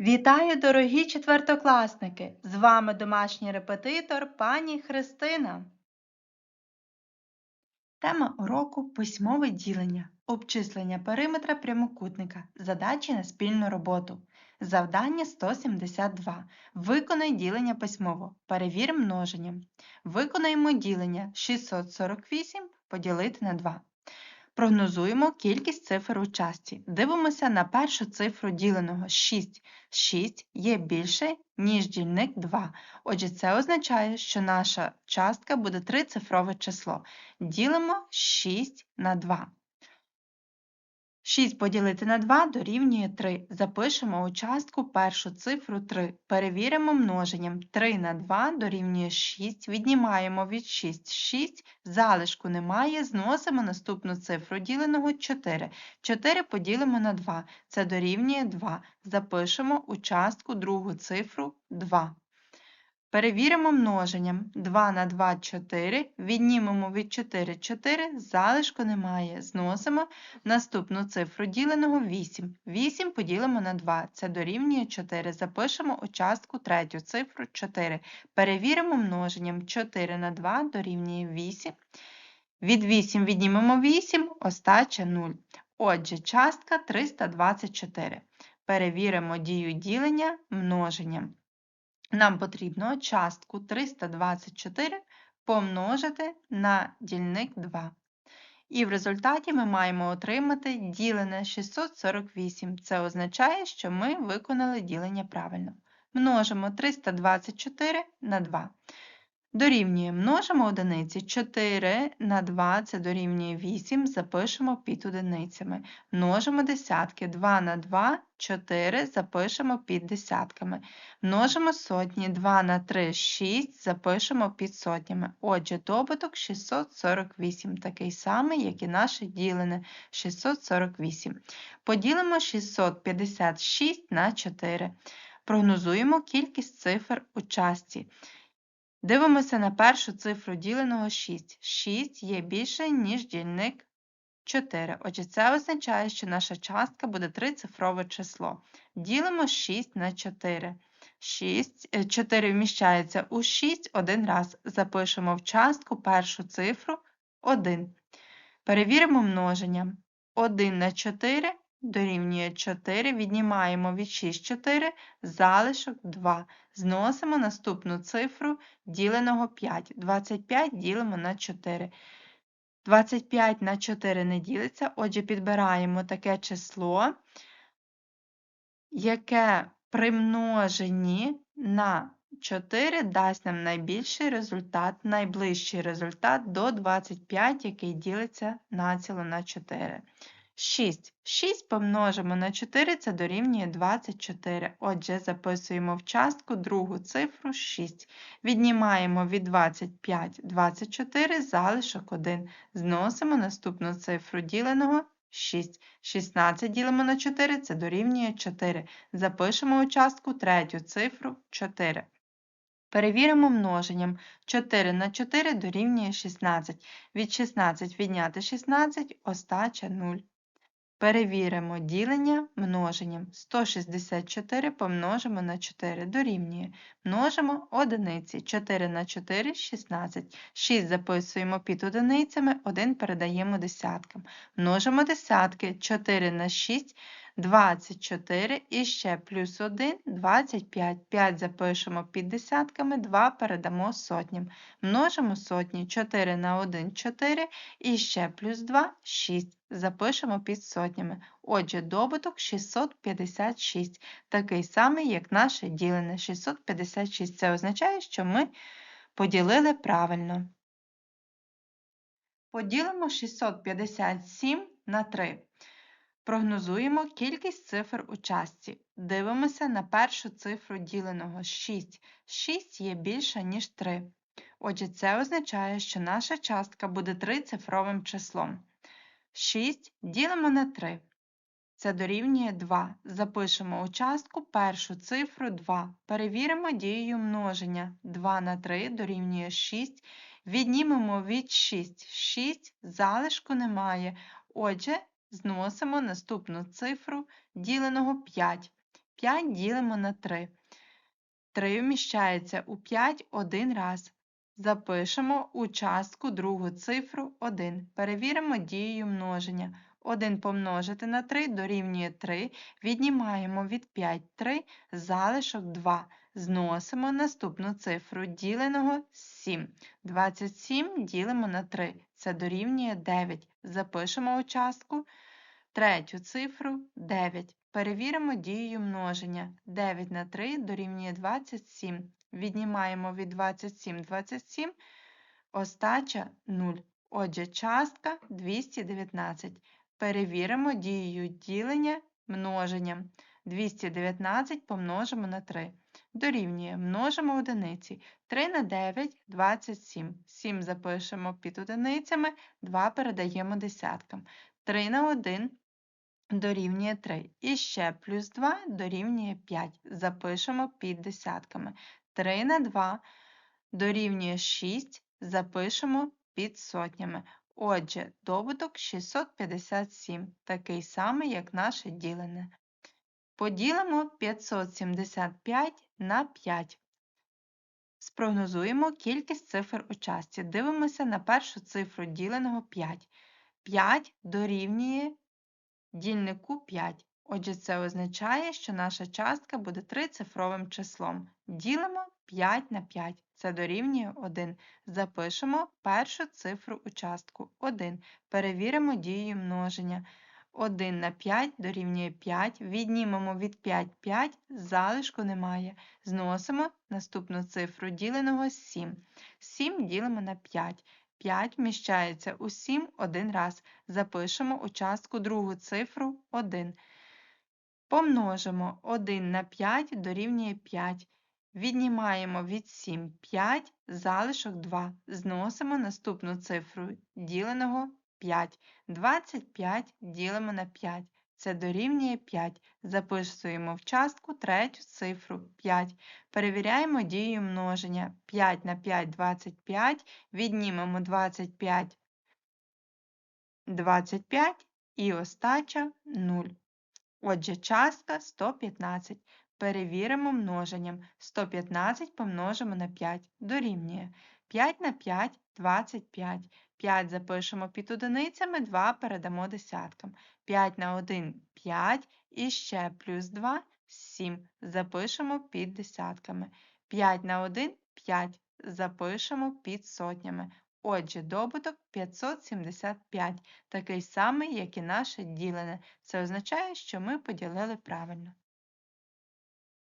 Вітаю, дорогі четвертокласники! З вами домашній репетитор пані Христина. Тема уроку письмове ділення, обчислення периметра прямокутника, задачі на спільну роботу. Завдання 172. Виконай ділення письмово. Перевір множення. Виконаємо ділення 648 поділити на 2. Прогнозуємо кількість цифр у частці. Дивимося на першу цифру діленого 6. 6 є більше, ніж дільник 2. Отже, це означає, що наша частка буде трицифрове число. Ділимо 6 на 2. 6 поділити на 2 дорівнює 3. Запишемо у частку першу цифру 3. Перевіримо множенням. 3 на 2 дорівнює 6. Віднімаємо від 6 6. Залишку немає. Зносимо наступну цифру діленого 4. 4 поділимо на 2. Це дорівнює 2. Запишемо у частку другу цифру 2. Перевіримо множенням. 2 на 2 – 4. Віднімемо від 4 4. Залишку немає. Зносимо наступну цифру діленого 8. 8 поділимо на 2. Це дорівнює 4. Запишемо у частку третю цифру 4. Перевіримо множенням. 4 на 2 дорівнює 8. Від 8 віднімемо 8, остача 0. Отже, частка 324. Перевіримо дію ділення множенням. Нам потрібно частку 324 помножити на дільник 2. І в результаті ми маємо отримати ділене 648. Це означає, що ми виконали ділення правильно. Множимо 324 на 2. Дорівнює множимо одиниці 4 на 2 це дорівнює 8, запишемо під одиницями. Множимо десятки 2 на 2 4 запишемо під десятками. Множимо сотні 2 на 3 6 запишемо під сотнями. Отже, добуток 648, такий самий, як і наше ділене 648. Поділимо 656 на 4. Прогнозуємо кількість цифр у часті. Дивимося на першу цифру діленого 6. 6 є більше, ніж дільник 4. Отже, це означає, що наша частка буде трицифрове число. Ділимо 6 на 4. 6, 4 вміщається у 6 один раз. Запишемо в частку першу цифру 1. Перевіримо множення. 1 на 4 дорівнює 4, віднімаємо від 6 4, залишок 2. Зносимо наступну цифру діленого 5. 25 ділимо на 4. 25 на 4 не ділиться, отже, підбираємо таке число, яке при множенні на 4 дасть нам найбільший результат, найближчий результат до 25, який ділиться націло на 4. 6. 6 помножимо на 4, це дорівнює 24. Отже, записуємо в частку другу цифру 6. Віднімаємо від 25 24, залишок 1. Зносимо наступну цифру діленого 6. 16 ділимо на 4, це дорівнює 4. Запишемо у частку третю цифру 4. Перевіримо множенням. 4 на 4 дорівнює 16. Від 16 відняти 16, остача 0. Перевіримо ділення множенням. 164 помножимо на 4 дорівнює. Множимо одиниці. 4 на 4 – 16. 6 записуємо під одиницями, 1 передаємо десяткам. Множимо десятки. 4 на 6 – 24 і ще плюс 1 – 25. 5 запишемо під десятками, 2 передамо сотням. Множимо сотні. 4 на 1 – 4 і ще плюс 2 – 6 запишемо під сотнями. Отже, добуток 656, такий самий, як наше ділене 656. Це означає, що ми поділили правильно. Поділимо 657 на 3. Прогнозуємо кількість цифр у частці. Дивимося на першу цифру діленого 6. 6 є більша, ніж 3. Отже, це означає, що наша частка буде трицифровим числом. 6 ділимо на 3. Це дорівнює 2. Запишемо у частку першу цифру 2. Перевіримо дією множення. 2 на 3 дорівнює 6. Віднімемо від 6. 6 залишку немає. Отже, зносимо наступну цифру діленого 5. 5 ділимо на 3. 3 вміщається у 5 один раз. Запишемо у частку другу цифру 1. Перевіримо дією множення. 1 помножити на 3 дорівнює 3. Віднімаємо від 5 3, залишок 2. Зносимо наступну цифру діленого 7. 27 ділимо на 3. Це дорівнює 9. Запишемо у частку третю цифру 9. Перевіримо дією множення. 9 на 3 дорівнює 27. Віднімаємо від 27 27, остача 0. Отже, частка 219. Перевіримо дією ділення множенням. 219 помножимо на 3. Дорівнює, множимо одиниці. 3 на 9 – 27. 7 запишемо під одиницями, 2 передаємо десяткам. 3 на 1 дорівнює 3. І ще плюс 2 дорівнює 5. Запишемо під десятками. 3 на 2 дорівнює 6. Запишемо під сотнями. Отже, добуток 657, такий самий, як наше ділене. Поділимо 575 на 5. Спрогнозуємо кількість цифр у частці. Дивимося на першу цифру діленого 5. 5 дорівнює дільнику 5. Отже, це означає, що наша частка буде трицифровим числом. Ділимо 5 на 5. Це дорівнює 1. Запишемо першу цифру у частку 1. Перевіримо дію множення. 1 на 5 дорівнює 5. Віднімемо від 5 5, залишку немає. Зносимо наступну цифру діленого 7. 7 ділимо на 5. 5 вміщається у 7 один раз. Запишемо у частку другу цифру 1. Помножимо 1 на 5 дорівнює 5. Віднімаємо від 7 5, залишок 2. Зносимо наступну цифру діленого 5. 25 ділимо на 5. Це дорівнює 5. Записуємо в частку третю цифру 5. Перевіряємо дію множення. 5 на 5 25. Віднімемо 25 25 і остача 0. Отже, частка 115. Перевіримо множенням. 115 помножимо на 5 дорівнює. 5 на 5 25. 5 запишемо під одиницями, 2 передамо десяткам. 5 на 1 5 і ще плюс 2 7. Запишемо під десятками. 5 на 1 5. Запишемо під сотнями. Отже, добуток 575, такий самий, як і наше ділене. Це означає, що ми поділили правильно.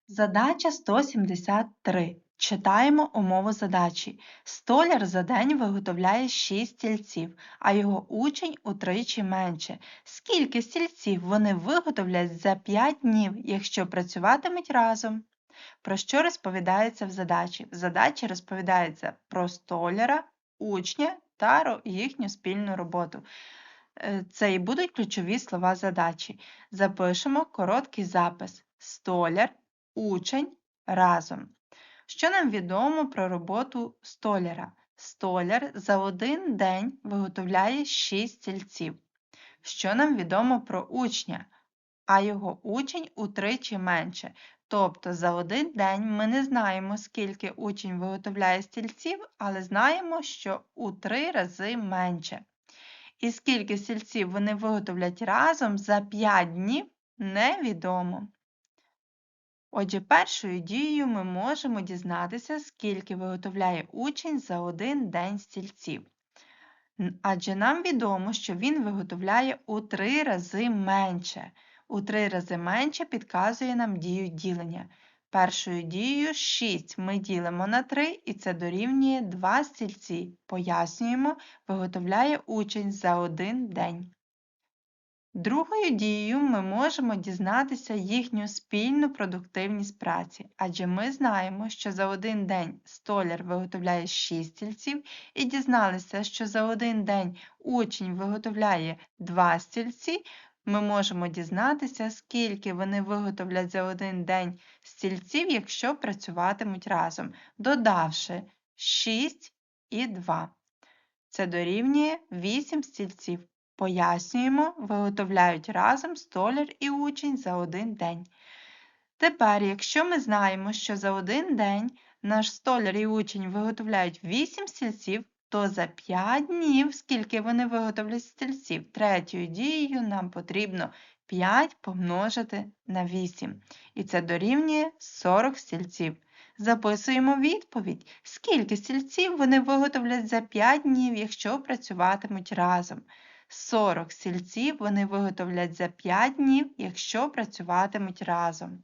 Задача 173. Читаємо умову задачі. Столяр за день виготовляє 6 стільців, а його учень утричі менше. Скільки стільців вони виготовлять за 5 днів, якщо працюватимуть разом? Про що розповідається в задачі? В задачі розповідається про столяра, учня та їхню спільну роботу. Е, це і будуть ключові слова задачі. Запишемо короткий запис: столяр, учень разом. Що нам відомо про роботу столяра? Столяр за один день виготовляє 6 стільців. Що нам відомо про учня? А його учень утричі менше. Тобто за один день ми не знаємо, скільки учень виготовляє стільців, але знаємо, що у три рази менше. І скільки стільців вони виготовлять разом за 5 днів, невідомо. Отже, першою дією ми можемо дізнатися, скільки виготовляє учень за один день стільців. Адже нам відомо, що він виготовляє у три рази менше. У три рази менше підказує нам дію ділення. Першою дією 6 ми ділимо на 3 і це дорівнює 2 стільці. Пояснюємо, виготовляє учень за один день. Другою дією ми можемо дізнатися їхню спільну продуктивність праці, адже ми знаємо, що за один день столяр виготовляє 6 стільців, і дізналися, що за один день учень виготовляє 2 стільці, ми можемо дізнатися, скільки вони виготовлять за один день стільців, якщо працюватимуть разом, додавши 6 і 2. Це дорівнює 8 стільців. Пояснюємо, виготовляють разом столяр і учень за один день. Тепер, якщо ми знаємо, що за один день наш столяр і учень виготовляють 8 стільців, то за 5 днів, скільки вони виготовлять стільців, третьою дією нам потрібно 5 помножити на 8. І це дорівнює 40 стільців. Записуємо відповідь, скільки стільців вони виготовлять за 5 днів, якщо працюватимуть разом. 40 стільців вони виготовлять за 5 днів, якщо працюватимуть разом.